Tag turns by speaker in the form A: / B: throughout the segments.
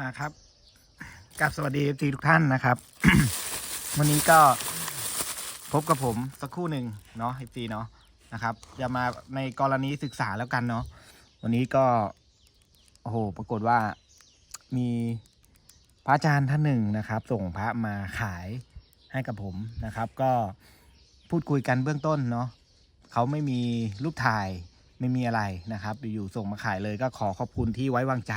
A: มาครับกับสวัสดีทีทุกท่านนะครับ วันนี้ก็พบกับผมสักครู่หนึ่งเนาะทีเนาะนะครับ จะมาในกรณีศึกษาแล้วกันเนาะวันนี้ก็โอ้โหปรากฏว่ามีพระอาจารย์ท่านหนึ่งนะครับ ส่งพระมาขายให้กับผมนะครับ ก็พูดคุยกันเบื้องต้นเนาะเขาไม่มีรูปถ่าย ไม่มีอะไรนะครับอยู่ส่งมาขายเลยก็ขอขอบคุณที่ไว้วางใจ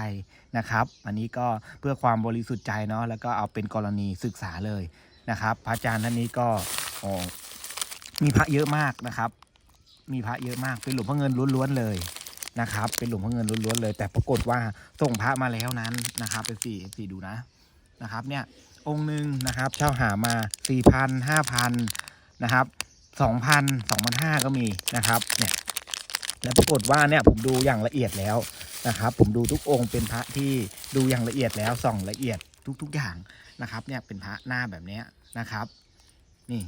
A: นะครับ อันนี้ก็เพื่อความบริสุทธิ์ใจเนาะแล้วก็เอาเป็นกรณีศึกษาเลยนะครับ พระอาจารย์ท่านนี้ก็มีพระเยอะมากนะครับ มีพระเยอะมากเป็นหลวงพ่อเงินล้วนๆเลยนะครับ เป็นหลวงพ่อเงินล้วนๆเลย แต่ปรากฏว่าส่งพระมาแล้วนั้นนะครับเป็นสี่สี่ดูนะนะครับ เนี่ยองค์หนึ่งนะครับเช่าหามาสี่พันห้าพันนะครับสองพันสองพันห้าก็มีนะครับเนี่ย แล้วปรากฏว่าเนี่ยผมดูอย่างละเอียดแล้วนะครับ ผมดูทุกองค์เป็นพระที่ดูอย่างละเอียดแล้วส่องละเอียดทุกๆอย่างนะครับ เนี่ยเป็นพระหน้าแบบนี้นะครับ นี่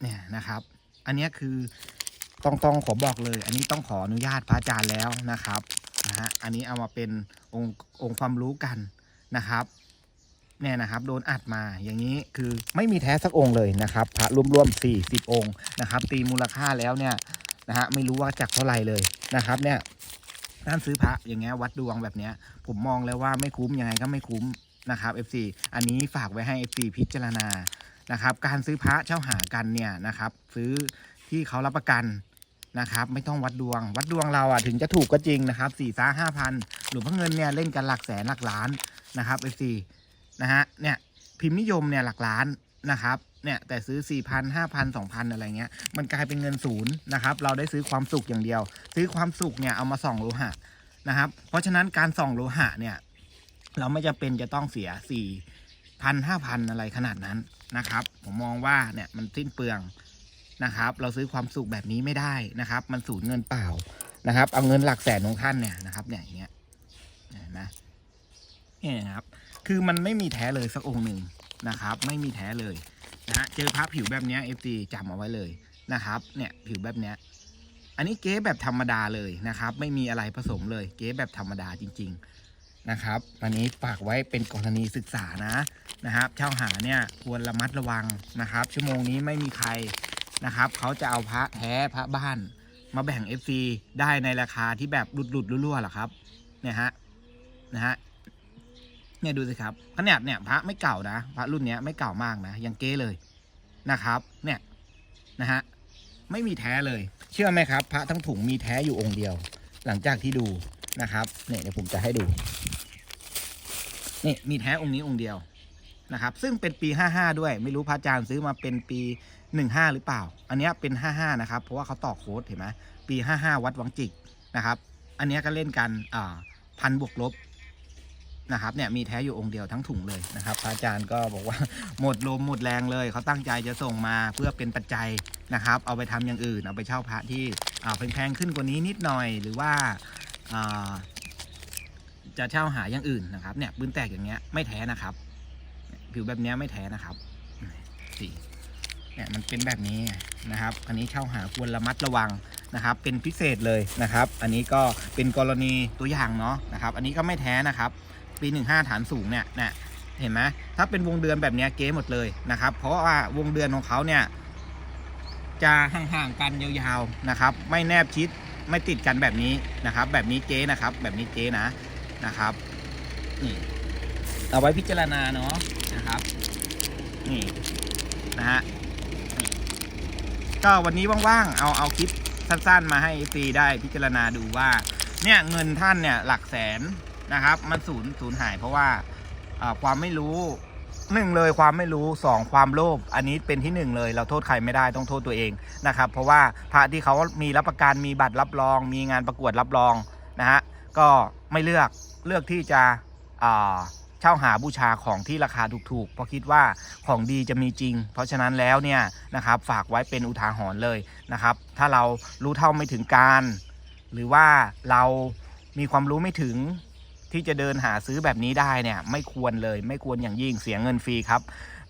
A: เนี่ยนะครับ อันนี้คือต้องต้องขอบอกเลย อันนี้ต้องขออนุญาตพระอาจารย์แล้วนะครับนะฮะอันนี้เอามาเป็นองค์องค์ความรู้กันนะครับเนี่ยนะครับโดนอัดมาอย่างนี้คือไม่มีแท้สักองค์เลยนะครับ พระรวมๆสี่สิบองค์นะครับ ตีมูลค่าแล้วเนี่ย นะฮะไม่รู้ว่าจากเท่าไหร่เลยนะครับ เนี่ยท่านซื้อพระอย่างเงี้ยวัดดวงแบบเนี้ย ผมมองแล้วว่าไม่คุ้มยังไงก็ไม่คุ้มนะครับ FC อันนี้ฝากไว้ให้ FC พิจารณานะครับ การซื้อพระเช่าหากันเนี่ยนะครับ ซื้อที่เขารับประกันนะครับ ไม่ต้องวัดดวง วัดดวงเราอะถึงจะถูกก็จริงนะครับสี่ซ่าห้าพันหลวงพ่อเงินเนี่ยเล่นกันหลักแสนหลักล้านนะครับ FC นะฮะเนี่ยพิมพ์นิยมเนี่ยหลักล้านนะครับ เนี่ยแต่ซื้อ 4 0 0 0 5,000 2,000 อะไรเงี้ยมันกลายเป็นเงินศูนย์นะครับเราได้ซื้อความสุขอย่างเดียว ซื้อความสุขเนี่ยเอามาส่องโลหะนะครับเพราะฉะนั้นการส่องโลหะเนี่ยเราไม่จำเป็นจะต้องเสีย 4,000 5,000 อะไรขนาดนั้นนะครับผมมองว่าเนี่ยมันสิ้นเปลืองนะครับเราซื้อความสุขแบบนี้ไม่ได้นะครับ มันสูญเงินเปล่านะครับ เอาเงินหลักแสนของท่านเนี่ยนะครับเนี่ยอย่างเงี้ยนไหมเนี่ยนะครับ คือมันไม่มีแท้เลยสักองค์หนึ่งนะครับ ไม่มีแท้เลย นะฮะเจอพระผิวแบบนี้เอฟซีจำเอาไว้เลยนะครับ เนี่ยผิวแบบเนี้ยอันนี้เก๊แบบธรรมดาเลยนะครับ ไม่มีอะไรผสมเลยเก๊แบบธรรมดาจริง ๆนะครับ อันนี้ฝากไว้เป็นกรณีศึกษานะนะครับเช่าหาเนี่ยควรระมัดระวังนะครับ ชั่วโมงนี้ไม่มีใครนะครับเขาจะเอาพระแท้พระบ้าน มาแบ่ง FC ได้ในราคาที่แบบหลุดๆรั่วๆหรอครับเนี่ยฮะนะฮะ เนี่ยดูสิครับขนาดเนี่ยพระไม่เก่านะ พระรุ่นเนี้ยไม่เก่ามากนะ ยังเก้เลยนะครับ เนี่ยนะฮะไม่มีแท้เลย เชื่อไหมครับ พระทั้งถุงมีแท้อยู่องค์เดียว หลังจากที่ดูนะครับเนี่ยเดี๋ยวผมจะให้ดูนี่มีแท้องค์นี้องค์เดียวนะครับ ซึ่งเป็นปีห้าห้าด้วย ไม่รู้พระอาจารย์ซื้อมาเป็นปีหนึ่งห้าหรือเปล่า อันนี้เป็นห้าห้านะครับ เพราะว่าเขาต่อโค้ดเห็นไหมปีห้าห้าวัดวังจิกนะครับ อันนี้ก็เล่นกันอ่าพันบวกลบ นะครับเนี่ยมีแท้อยู่องค์เดียวทั้งถุงเลยนะครับพระอาจารย์ก็บอกว่าหมดลมหมดแรงเลย เขาตั้งใจจะส่งมาเพื่อเป็นปัจจัยนะครับ เอาไปทำอย่างอื่น เอาไปเช่าพระที่อ่าแพงๆขึ้นกว่านี้นิดหน่อยหรือว่าอ่าจะเช่าหาอย่างอื่นนะครับเนี่ยปืนแตกอย่างเงี้ยไม่แท้นะครับ ผิวแบบเนี้ยไม่แท้นะครับสีเนี่ยมันเป็นแบบนี้นะครับ อันนี้เช่าหาควรระมัดระวังนะครับ เป็นพิเศษเลยนะครับ อันนี้ก็เป็นกรณีตัวอย่างเนาะนะครับ อันนี้ก็ไม่แท้นะครับ ปีหนึ่งห้าฐานสูงเนี่ยนี่ยเห็นไหมถ้าเป็นวงเดือนแบบนี้เก๊หมดเลยนะครับ เพราะว่าวงเดือนของเขาเนี่ย จะห่างๆกันยาวๆนะครับ ไม่แนบชิดไม่ติดกันแบบนี้นะครับ แบบนี้เก๊นะครับ แบบนี้เก๊นะนะครับนี่เอาไว้พิจารณาเนาะนะครับนี่นะฮะก็วันนี้ว่างๆเอาเอาคลิปสั้นๆ มาให้ฟรีได้พิจารณาดูว่า เนี่ยเงินท่านเนี่ยหลักแสน นะครับ มันสูญสูญหายเพราะว่าความไม่รู้หนึ่งเลยความไม่รู้สองความโลภอันนี้เป็นที่หนึ่งเลย เราโทษใครไม่ได้ต้องโทษตัวเองนะครับ เพราะว่าพระที่เขามีรับประกันมีบัตรรับรอง มีงานประกวดรับรองนะฮะก็ไม่เลือกเลือกที่จะเช่าหาบูชาของที่ราคาถูกๆ เพราะคิดว่าของดีจะมีจริง เพราะฉะนั้นแล้วเนี่ยนะครับฝากไว้เป็นอุทาหรณ์เลยนะครับ ถ้าเรารู้เท่าไม่ถึงการ หรือว่าเรามีความรู้ไม่ถึง ที่จะเดินหาซื้อแบบนี้ได้เนี่ยไม่ควรเลยไม่ควรอย่างยิ่งเสียเงินฟรีครับ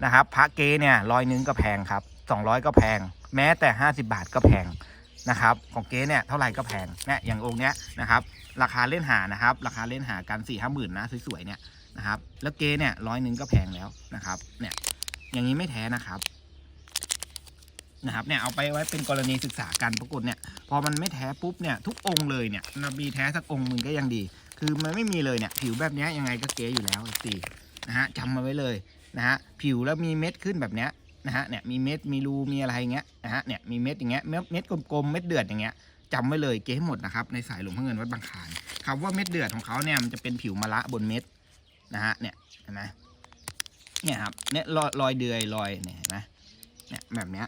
A: นะครับพระเกเนี่ยร้อยนึงก็แพงครับ 200 ก็แพง แม้แต่ 50 บาทก็แพงนะครับของเก๊เนี่ยเท่าไหร่ก็แพงเนี่ยอย่างองค์เนี้ยนะครับราคาเล่นหานะครับราคาเล่นหากันสี่ห้าหมื่นนะสวยๆเนี่ยนะครับแล้วเก๊เนี่ยร้อยหนึ่งก็แพงแล้วนะครับเนี่ยอย่างนี้ไม่แท้นะครับนะครับเนี่ยเอาไปไว้เป็นกรณีศึกษากันปรากฏเนี่ยพอมันไม่แท้ปุ๊บเนี่ยทุกองค์เลยเนี่ยนมีแท้สักองค์มึงก็ยังดี คือมันไม่มีเลยเนี่ยผิวแบบนี้ยังไงก็เก๋อยู่แล้วสี่นะฮะจำมาไว้เลยนะฮะผิวแล้วมีเม็ดขึ้นแบบเนี้ยนะฮะเนี่ยมีเม็ดมีรูมีอะไรอย่างเงี้ยนะฮะเนี่ยมีเม็ดอย่างเงี้ยเม็ดเม็ดกลมๆเม็ดเดือดอย่างเงี้ยจำไว้เลยเก๋หมดนะครับในสายหลวงพ่อเงินวัดบางขานคำว่าเม็ดเดือดของเขาเนี่ยมันจะเป็นผิวมะระบนเม็ดนะฮะเนี่ยเห็นไหมเนี่ยครับเนี่ยรอยรอยเดือยรอยเนี่ยเห็นไหมเนี่ยแบบเนี้ย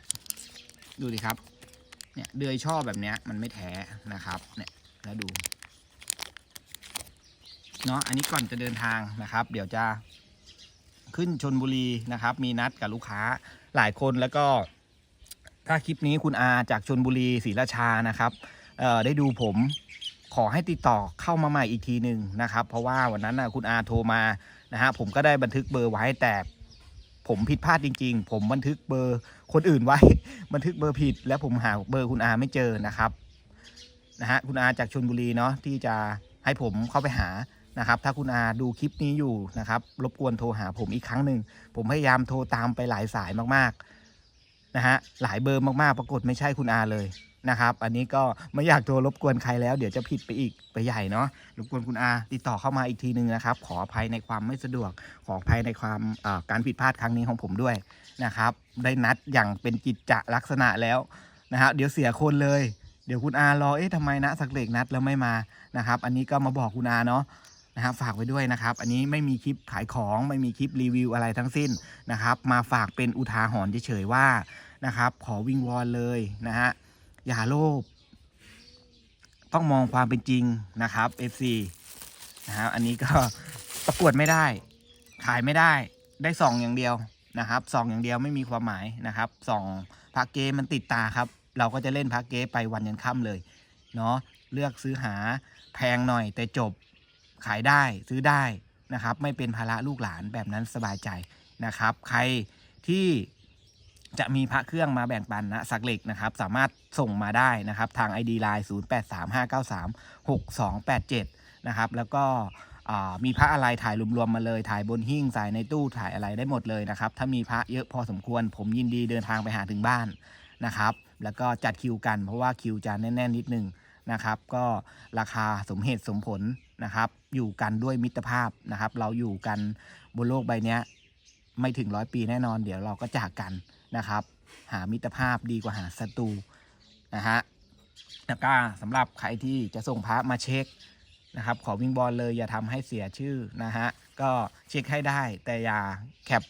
A: ดูดิครับเนี่ยเดือยช่อแบบเนี้ยมันไม่แท้นะครับเนี่ยแล้วดู เนาะอันนี้ก่อนจะเดินทางนะครับ เดี๋ยวจะขึ้นชนบุรีนะครับ มีนัดกับลูกค้าหลายคนแล้วก็ ถ้าคลิปนี้คุณอาจากชนบุรีศรีราชานะครับเอ่อได้ดูผมขอให้ติดต่อเข้ามาใหม่อีกทีหนึ่งนะครับ เพราะว่าวันนั้นนะคุณอาโทรมานะฮะผมก็ได้บันทึกเบอร์ไว้แต่ผมผิดพลาดจริง ๆ ผมบันทึกเบอร์คนอื่นไว้ บันทึกเบอร์ผิด แล้วผมหาเบอร์คุณอาไม่เจอนะครับนะฮะคุณอาจากชนบุรีเนาะที่จะให้ผมเข้าไปหา นะครับถ้าคุณอาดูคลิปนี้อยู่นะครับรบกวนโทรหาผมอีกครั้งหนึ่งผมพยายามโทรตามไปหลายสายมากๆนะฮะหลายเบอร์มากๆ ปรากฏไม่ใช่คุณอาเลยนะครับ อันนี้ก็ไม่อยากโทรรบกวนใครแล้ว เดี๋ยวจะผิดไปอีกไปใหญ่เนาะรบกวนคุณอาติดต่อเข้ามาอีกทีหนึ่งนะครับ ขออภัยในความไม่สะดวกขออภัยในความการผิดพลาดครั้งนี้ของผมด้วยนะครับ ได้นัดอย่างเป็นกิจจะลักษณะแล้วนะฮะเดี๋ยวเสียคนเลยเดี๋ยวคุณอารอเอ๊ะทำไมนะสักเหล็กนัดแล้วไม่มานะครับ อันนี้ก็มาบอกคุณอาเนาะ นะครับฝากไว้ด้วยนะครับ อันนี้ไม่มีคลิปขายของไม่มีคลิปรีวิวอะไรทั้งสิ้นนะครับ มาฝากเป็นอุทาหรณ์เฉยๆว่านะครับ ขอวิงวอนเลยนะฮะอย่าโลภต้องมองความเป็นจริงนะครับ FC นะครับอันนี้ก็ประกวดไม่ได้ ขายไม่ได้ได้ส่องอย่างเดียวนะครับส่องอย่างเดียวไม่มีความหมายนะครับส่องพระเกมมันติดตาครับ เราก็จะเล่นพระเกไปวันยันค่ำเลยเนาะเลือกซื้อหาแพงหน่อยแต่จบ ขายได้ซื้อได้นะครับ ไม่เป็นภาระลูกหลานแบบนั้นสบายใจนะครับ ใครที่จะมีพระเครื่องมาแบ่งปันนะสักเหล็กนะครับ สามารถส่งมาได้นะครับ ทาง ID Line 0835936287 นะครับ แล้วก็มีพระอะไรถ่ายรวมๆมาเลย ถ่ายบนหิ้งใส่ในตู้ถ่ายอะไรได้หมดเลยนะครับ ถ้ามีพระเยอะพอสมควร ผมยินดีเดินทางไปหาถึงบ้านนะครับ แล้วก็จัดคิวกันเพราะว่าคิวจะแน่นๆนิดนึง นะครับ ก็ราคาสมเหตุสมผลนะครับ อยู่กันด้วยมิตรภาพนะครับ เราอยู่กันบนโลกใบนี้ไม่ถึงร้อยปีแน่นอน เดี๋ยวเราก็จากกันนะครับ หามิตรภาพดีกว่าหาศัตรูนะฮะแล้วก็สำหรับใครที่จะส่งพระมาเช็คนะครับ ขอวิงบอลเลยอย่าทำให้เสียชื่อนะฮะก็เช็คให้ได้แต่อย่าแคป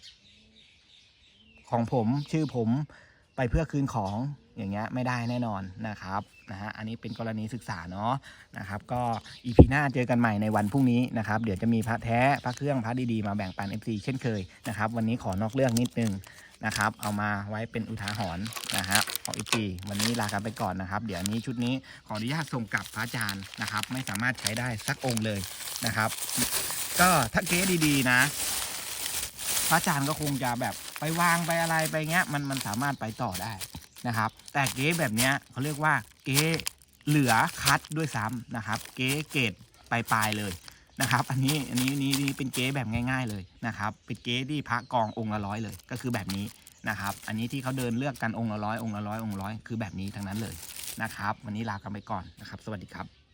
A: ของผมชื่อผมไปเพื่อคืนของ อย่างเงี้ยไม่ได้แน่นอนนะครับนะฮะอันนี้เป็นกรณีศึกษาเนาะนะครับ ก็อีพีหน้าเจอกันใหม่ในวันพรุ่งนี้นะครับ เดี๋ยวจะมีพระแท้พระเครื่องพระดีๆมาแบ่งปัน FC เช่นเคยนะครับ วันนี้ขอนอกเรื่องนิดนึงนะครับ เอามาไว้เป็นอุทาหรณ์นะฮะของอีพีวันนี้ลากันไปก่อนนะครับ เดี๋ยวนี้ชุดนี้ขออนุญาตส่งกลับพระอาจารย์นะครับ ไม่สามารถใช้ได้สักองค์เลยนะครับ ก็ถ้าเก๊ดีๆนะ พระอาจารย์ก็คงจะแบบไปวางไปอะไรไปเงี้ยมันมันสามารถไปต่อได้ นะครับ แต่เก๊แบบนี้เขาเรียกว่าเก๊เหลือคัดด้วยซ้ำนะครับ เก๊เกตปลายปลายเลยนะครับ อันนี้อันนี้นี่นี่เป็นเก๊แบบง่าย ๆเลยนะครับ เป็นเก๊ที่พระกององค์ละร้อยเลย ก็คือแบบนี้นะครับ อันนี้ที่เขาเดินเลือกกันองค์ละร้อยองค์ละร้อยองค์ละร้อยคือแบบนี้ทั้งนั้นเลยนะครับ วันนี้ลากันไปก่อนนะครับ สวัสดีครับ